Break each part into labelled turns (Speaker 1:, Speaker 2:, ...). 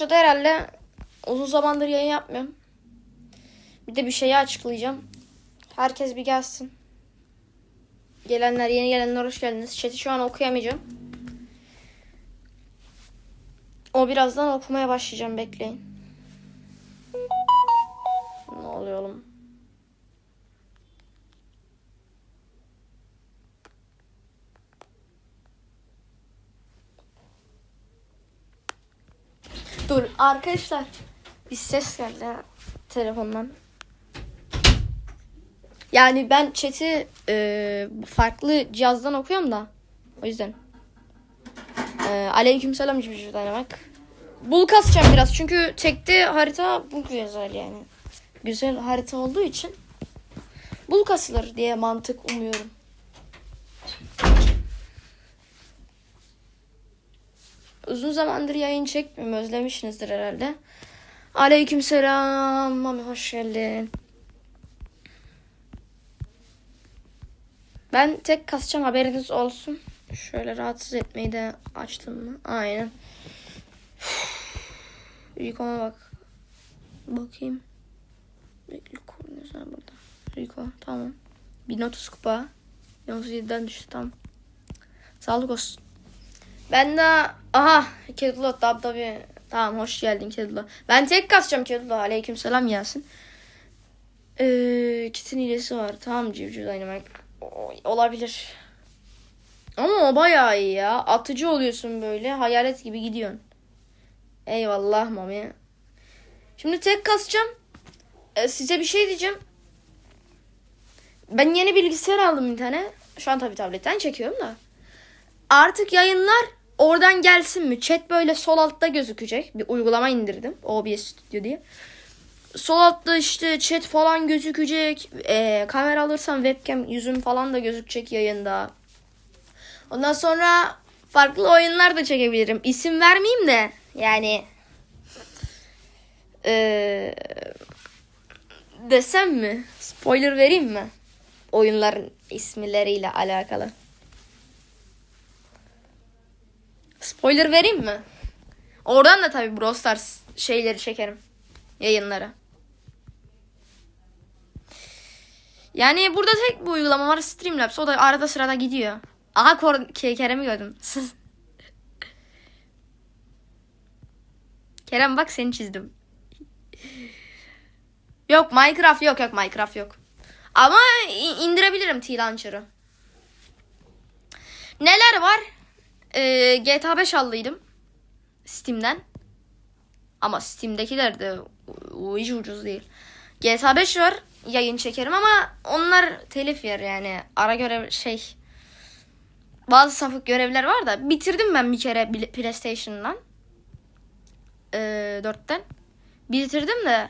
Speaker 1: Şurada herhalde uzun zamandır yayın yapmıyorum. Bir de bir şeyi açıklayacağım. Herkes bir gelsin. Gelenler, yeni gelenler hoş geldiniz. Chat'i şu an okuyamayacağım. O birazdan okumaya başlayacağım bekleyin. Ne oluyor oğlum? Dur arkadaşlar. Bir ses geldi ha, telefondan. Yani ben chat'i e, farklı cihazdan okuyorum da. O yüzden. E, aleykümselam Cibci demek. Bul kasacağım biraz çünkü tekte harita bu güzel yani. Güzel harita olduğu için bul kasılır diye mantık umuyorum. Uzun zamandır yayın çekmiyorum. Özlemişsinizdir herhalde. Aleykümselam. Mami hoş geldin. Ben tek kasacağım haberiniz olsun. Şöyle rahatsız etmeyi de açtım mı? Aynen. Rico'ma bak. Bakayım. Bekle koordinatör burada. Rico tamam. 1030 kupa. 137'den düştü tamam. Sağlık olsun. Ben de aha Kedullah tabi tabi. Tamam hoş geldin Kedullah. Ben tek kasacağım Kedullah. Aleyküm selam gelsin. Ee, kitin hilesi var. Tamam civciv oynamak olabilir. Ama o bayağı iyi ya. Atıcı oluyorsun böyle. Hayalet gibi gidiyorsun. Eyvallah mami. Şimdi tek kasacağım. Ee, size bir şey diyeceğim. Ben yeni bilgisayar aldım bir tane. Şu an tabii tabletten çekiyorum da. Artık yayınlar oradan gelsin mi? Chat böyle sol altta gözükecek. Bir uygulama indirdim. OBS Studio diye. Sol altta işte chat falan gözükecek. Ee, kamera alırsam webcam yüzüm falan da gözükecek yayında. Ondan sonra farklı oyunlar da çekebilirim. İsim vermeyeyim de yani ee, desem mi? Spoiler vereyim mi? Oyunların isimleriyle alakalı. Spoiler vereyim mi? Oradan da tabii Brawl Stars şeyleri çekerim. Yayınları. Yani burada tek bir uygulama var Streamlabs. O da arada sırada gidiyor. Aha Kor Ke- Kerem'i gördüm. Kerem bak seni çizdim. Yok Minecraft yok yok Minecraft yok. Ama indirebilirim T-Launcher'ı. Neler var? Ee, GTA 5 aldıydım. Steam'den. Ama Steam'dekiler de hiç ucuz değil. GTA 5 var. Yayın çekerim ama onlar telif yer yani. Ara görev şey. Bazı safık görevler var da bitirdim ben bir kere PlayStation'dan. Ee, 4'ten. Bitirdim de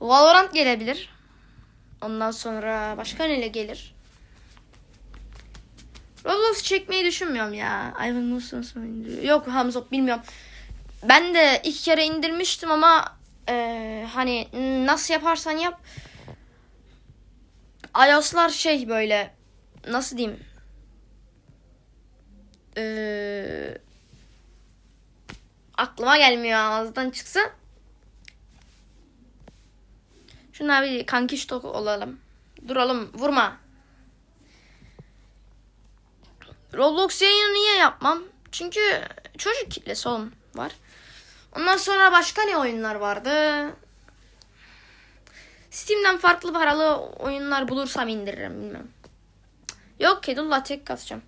Speaker 1: Valorant gelebilir. Ondan sonra başka neyle gelir? Roblox çekmeyi düşünmüyorum ya. Ivan nasıl indiriyor? Yok Hamzop bilmiyorum. Ben de iki kere indirmiştim ama eee, hani nasıl yaparsan yap. iOS'lar şey böyle nasıl diyeyim? Eee, aklıma gelmiyor ağızdan çıksa. Şuna bir kankiş olalım. Duralım vurma. Roblox yayını niye yapmam? Çünkü çocuk kitlesi oğlum var. Ondan sonra başka ne oyunlar vardı? Steam'den farklı paralı oyunlar bulursam indiririm bilmem. Yok Kedullah tek kasacağım.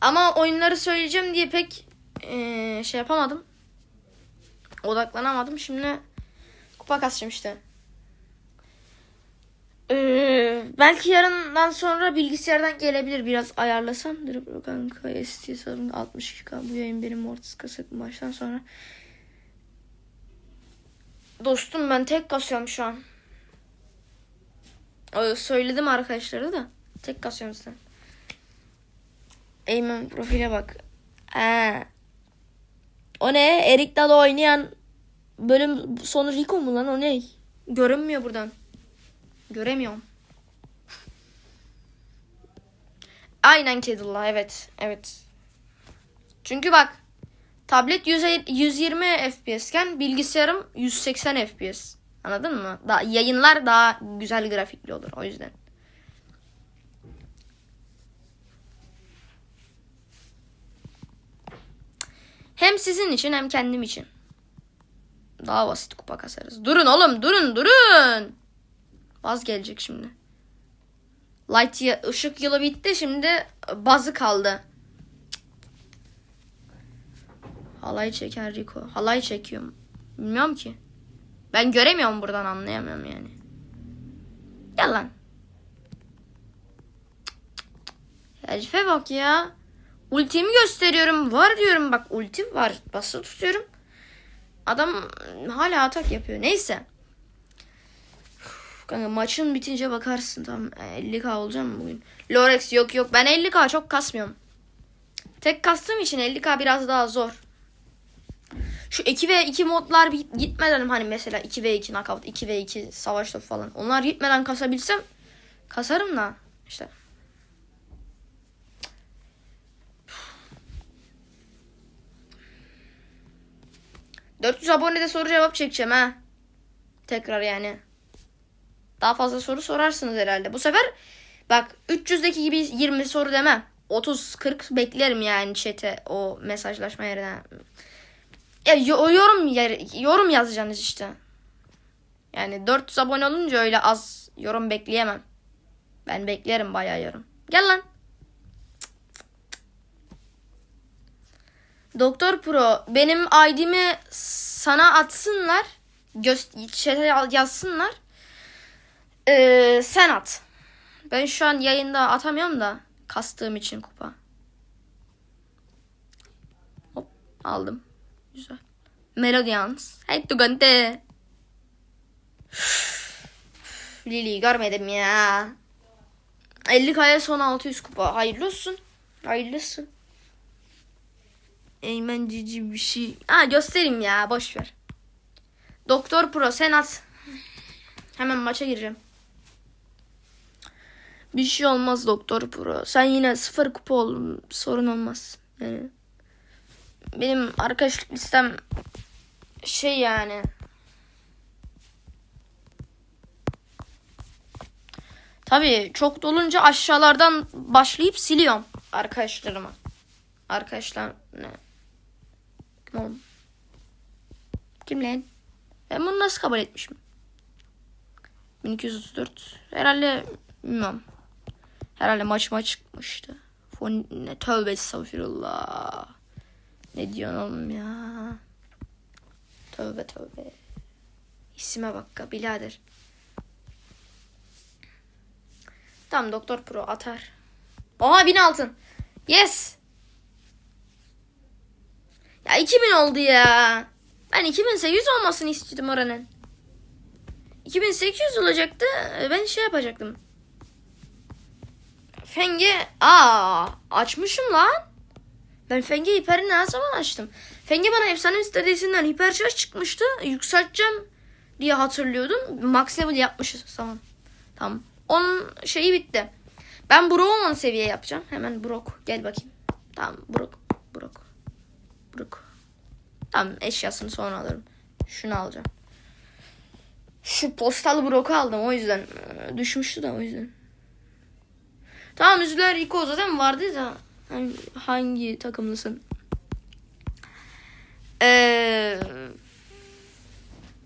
Speaker 1: Ama oyunları söyleyeceğim diye pek eee, şey yapamadım. Odaklanamadım. Şimdi kupa kasacağım işte. Ee, belki yarından sonra bilgisayardan gelebilir biraz ayarlasam. Dur kanka ST sorun 62k bu yayın benim Mortis kaset maçtan sonra. Dostum ben tek kasıyorum şu an. Ee, söyledim arkadaşlara da. Tek kasıyorum sen. Eymen profile bak. Ee, o ne? Erik Dalı oynayan bölüm sonu Rico mu lan o ne? Görünmüyor buradan. Göremiyorum. Aynen Kedullah evet. Evet. Çünkü bak tablet 100 120 FPS iken bilgisayarım 180 FPS. Anladın mı? Daha, yayınlar daha güzel grafikli olur o yüzden. Hem sizin için hem kendim için. Daha basit kupa kasarız. Durun oğlum durun durun. Baz gelecek şimdi. Light ya- ışık yılı bitti şimdi bazı kaldı. Halay çeker Rico. Halay çekiyorum. Bilmiyorum ki. Ben göremiyorum buradan anlayamıyorum yani. Gel lan. Herife bak ya. Ultimi gösteriyorum. Var diyorum bak ultim var. Basılı tutuyorum. Adam hala atak yapıyor. Neyse. Kanka maçın bitince bakarsın tam 50k olacağım mı bugün? Lorex yok yok ben 50k çok kasmıyorum. Tek kastığım için 50k biraz daha zor. Şu 2 ve 2 modlar gitmeden hani mesela 2 ve 2 knockout, 2 ve 2 savaş topu falan. Onlar gitmeden kasabilsem kasarım da işte. ...400 abonede soru cevap çekeceğim ha. Tekrar yani. Daha fazla soru sorarsınız herhalde. Bu sefer bak 300'deki gibi 20 soru demem. 30-40 beklerim yani chat'e o mesajlaşma yerine. Ya yo- yorum yer- yorum yazacaksınız işte. Yani 400 abone olunca öyle az yorum bekleyemem. Ben beklerim bayağı yorum. Gel lan. Doktor Pro benim ID'mi sana atsınlar. Göz chat'e yazsınlar. Ee, sen at. Ben şu an yayında atamıyorum da kastığım için kupa. Hop aldım. Güzel. Melodians. Hey Tugante. Lili'yi görmedim ya. 50 kaya son 600 kupa. Hayırlı olsun. Hayırlı olsun. Eymen cici bir şey. Ha göstereyim ya boş ver. Doktor Pro sen at. Hemen maça gireceğim. Bir şey olmaz Doktor Pro. Sen yine sıfır kupa ol. Sorun olmaz. Yani benim arkadaşlık listem şey yani Tabii çok dolunca aşağılardan başlayıp siliyorum arkadaşlarıma. Arkadaşlar ne? Kim oğlum? Kim lan? Ben bunu nasıl kabul etmişim? 1234. Herhalde bilmiyorum. Herhalde maçıma çıkmıştı. Fon ne tövbe estağfirullah. Ne diyorsun oğlum ya? Tövbe tövbe. İsime bak ya birader. Tamam Doktor Pro atar. Oha 1000 altın. Yes. Ya 2000 oldu ya. Ben 2800 olmasını istiyordum oranın. 2800 olacaktı. Ben şey yapacaktım. Fenge aa açmışım lan. Ben Fenge hiperi ne zaman açtım? Fenge bana efsane sitesinden hiper şarj çıkmıştı. Yükselteceğim diye hatırlıyordum. Max level yapmışız tamam. Tamam. Onun şeyi bitti. Ben Brock'u 10 seviye yapacağım. Hemen Brock gel bakayım. Tamam Brock. Brock. Brock. Tamam eşyasını sonra alırım. Şunu alacağım. Şu postal Brock'u aldım o yüzden. Ee, Düşmüştü de o yüzden. Tamam üzüler Rico zaten vardı da hangi, hangi takımlısın? Ee,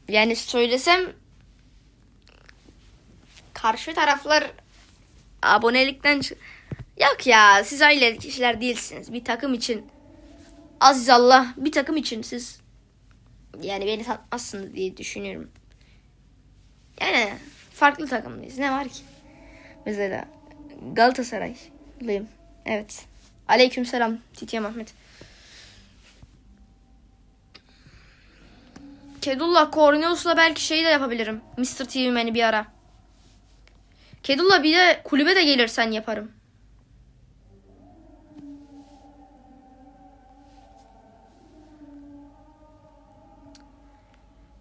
Speaker 1: yani söylesem karşı taraflar abonelikten yok ya siz öyle kişiler değilsiniz bir takım için aziz Allah bir takım için siz yani beni satmazsınız diye düşünüyorum. Yani farklı takımlıyız ne var ki? Mesela Galatasaraylıyım. Evet. Aleykümselam Titiye Ahmet. Kedullah Cornelius'la belki şey de yapabilirim. Mr. TV Man'i bir ara. Kedullah bir de kulübe de gelirsen yaparım.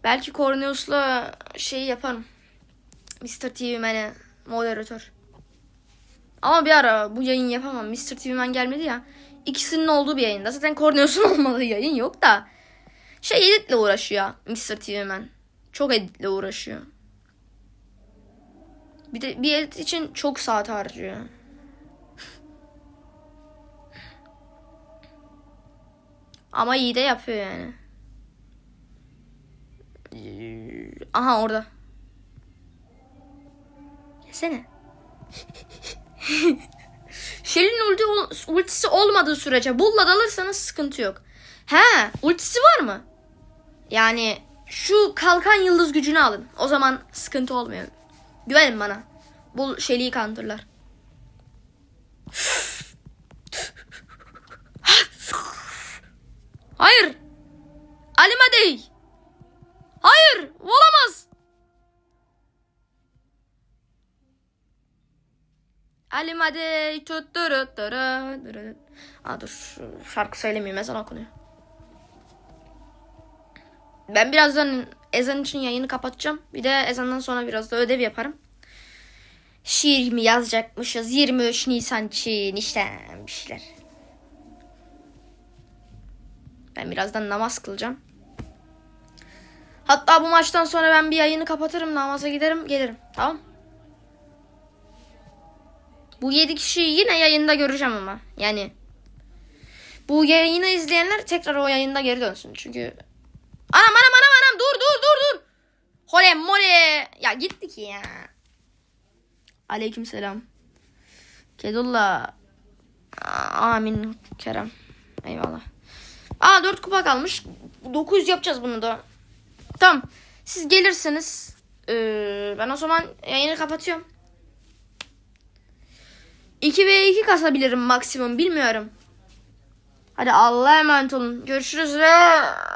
Speaker 1: Belki Cornelius'la şey yaparım. Mr. TV Man'e moderatör. Ama bir ara bu yayın yapamam. Mr. TV Man gelmedi ya. ikisinin olduğu bir yayında. Zaten Cornelius'un olmadığı yayın yok da. Şey editle uğraşıyor Mr. TV Man. Çok editle uğraşıyor. Bir de bir edit için çok saat harcıyor. Ama iyi de yapıyor yani. Aha orada. Gelsene. Shell'in ulti ultisi olmadığı sürece bulla dalırsanız sıkıntı yok. He, ultisi var mı? Yani şu kalkan yıldız gücünü alın. O zaman sıkıntı olmuyor. Güvenin bana. Bul Shelly'i kandırlar. Hayır. Alima değil. Hayır. Olamaz. Alima değil. Tutturutturut. Aa dur. Şarkı söylemeyeyim. Ezan okunuyor. Ben birazdan ezan için yayını kapatacağım. Bir de ezandan sonra biraz da ödev yaparım. Şiir mi yazacakmışız? 23 Nisan için işte bir şeyler. Ben birazdan namaz kılacağım. Hatta bu maçtan sonra ben bir yayını kapatırım, namaza giderim, gelirim. Tamam? Bu 7 kişiyi yine yayında göreceğim ama. Yani bu yayını izleyenler tekrar o yayında geri dönsün. Çünkü Anam anam anam anam dur dur dur dur. Hole mole. Ya gitti ki ya. Aleyküm selam. Kedullah. Aa, Amin Kerem. Eyvallah. Aa 4 kupa kalmış. 900 yapacağız bunu da. Tamam. Siz gelirsiniz. Ee, ben o zaman yayını kapatıyorum. 2 ve 2 kasabilirim maksimum bilmiyorum. Hadi Allah'a emanet olun. Görüşürüz